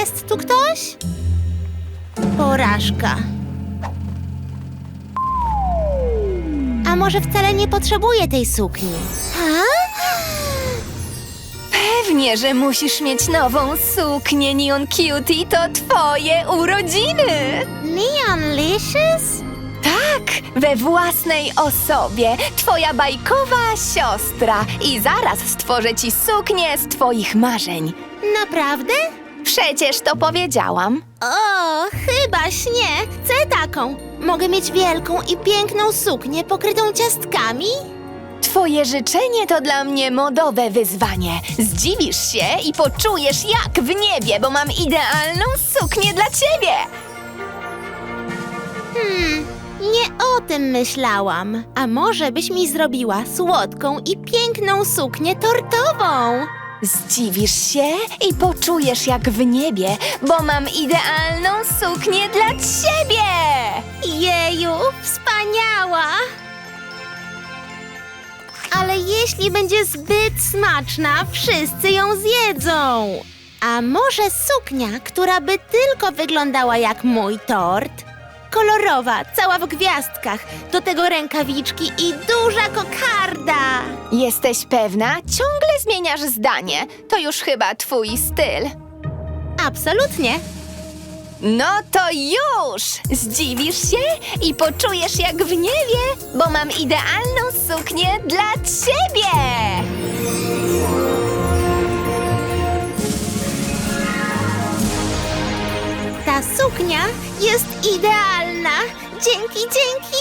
Jest tu ktoś? Porażka. A może wcale nie potrzebuję tej sukni? Ha? Pewnie, że musisz mieć nową suknię Neon Cutie, to twoje urodziny! Neon Licious? Tak, we własnej osobie. Twoja bajkowa siostra. I zaraz stworzę ci suknię z twoich marzeń. Naprawdę? Przecież to powiedziałam. O, chyba śnie. Chcę taką. Mogę mieć wielką i piękną suknię pokrytą ciastkami? Twoje życzenie to dla mnie modowe wyzwanie. Zdziwisz się i poczujesz jak w niebie, bo mam idealną suknię dla ciebie. Hmm, nie o tym myślałam. A może byś mi zrobiła słodką i piękną suknię tortową? Zdziwisz się i poczujesz jak w niebie, bo mam idealną suknię dla ciebie. Jeju, wspaniała! Ale jeśli będzie zbyt smaczna, wszyscy ją zjedzą. A może suknia, która by tylko wyglądała jak mój tort? Kolorowa, cała w gwiazdkach, do tego rękawiczki i duża kokarda. Jesteś pewna? Ciągle zmieniasz zdanie. To już chyba twój styl. Absolutnie. No to już! Zdziwisz się i poczujesz jak w niebie, bo mam idealną suknię dla ciebie! Ta suknia jest idealna. Dzięki, dzięki, dzięki.